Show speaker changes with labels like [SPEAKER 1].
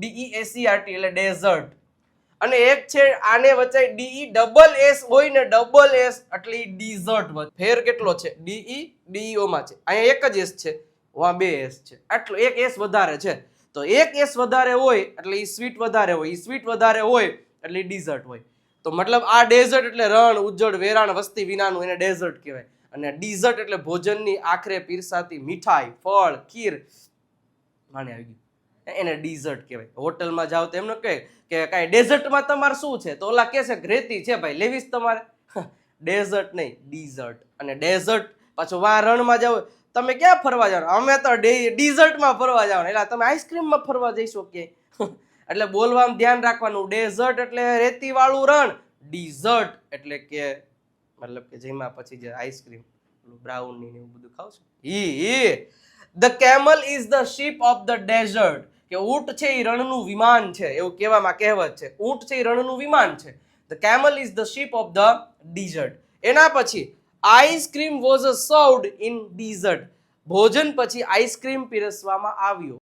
[SPEAKER 1] DE એસસીઆરટી એટલે desert અને એક છે આને વચ્ચે ડીઈ ડબલ એસ હોય ને ડબલ એસ એટલે ડીઝર્ટ ફેર કેટલો છે? ડીઈ ડીઈઓ માં છે. અહીંયા એક જ એસ છે. વા બે એસ છે. આટલો એક એસ વધારે છે. તો એક એસ વધારે હોય, એટલે ઈ સ્વીટ વધારે હોય. ઈ સ્વીટ વધારે હોય, એટલે ડીઝર્ટ હોય. તો મતલબ આ ડેઝર્ટ એટલે રણ ઉજ્જડ વેરાણ, વસ્તી વિનાનું એને ડેઝર્ટ કહેવાય. અને ડીઝર્ટ એટલે ભોજનની આખરે પીરસાતી મીઠાઈ, ફળ, ખીર. માને આવી ગયું. એને ડીઝર્ટ કહેવાય. હોટલમાં જાઓ તો એમને કહે કે કાંઈ ડેઝર્ટમાં તમારે શું છે? તો ઓલા કહે છે ગ્રેતી રેતી છે ભાઈ લેવીશ તમારે. ડેઝર્ટ નહીં ડીઝર્ટ અને ડેઝર્ટ પાછું વા રણમાં જાઓ, તમે ક્યાં ફરવા જાવ અમે તો ડીઝર્ટમાં ફરવા જાવ એટલે તમે આઈસ્ક્રીમમાં ફરવા જઈશો કે? એટલે બોલવામાં ધ્યાન રાખવાનું. ડેઝર્ટ એટલે રેતી વાળું રણ. ડીઝર્ટ એટલે કે, મતલબ કે જેમાં પછી જે આઈસ્ક્રીમ બ્રાઉની ને એવું બધું ખાવશો ઈ ઈ. The camel is the ship of the desert કે ઊંટ છે એ રણનું વિમાન છે, એવું કહેવામાં કહેવત છે. ઊંટ છે એ રણનું વિમાન છે. The camel is the ship of the desert એના પછી ice cream was a served in dessert ભોજન પછી આઈસ્ક્રીમ પીરસવામાં આવ્યો.